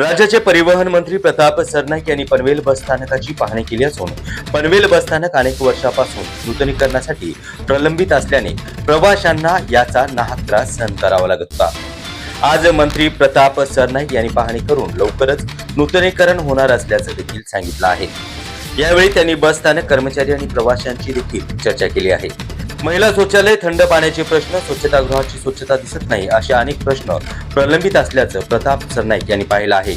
राज्याचे परिवहन मंत्री प्रताप सरनाईक यांनी पनवेल बस स्थानकाची पाहणी केली असून पनवेल बस स्थानक अनेक वर्षापासून नूतनीकरणासाठी प्रलंबित असल्याने प्रवाशांना याचा नाहक त्रास सहन करावा लागत होता. आज मंत्री प्रताप सरनाईक यांनी पाहणी करून लवकरच नूतनीकरण होणार असल्याचं देखील सांगितलं आहे. यावेळी त्यांनी बस स्थानक कर्मचारी आणि प्रवाशांची देखील चर्चा केली आहे. महिला शौचालय थंड पाण्याचे प्रश्न स्वच्छतागृहाची स्वच्छता दिसत नाही असे अनेक प्रश्न प्रलंबित असल्याचं प्रताप सरनाईक यांनी पाहिलं आहे.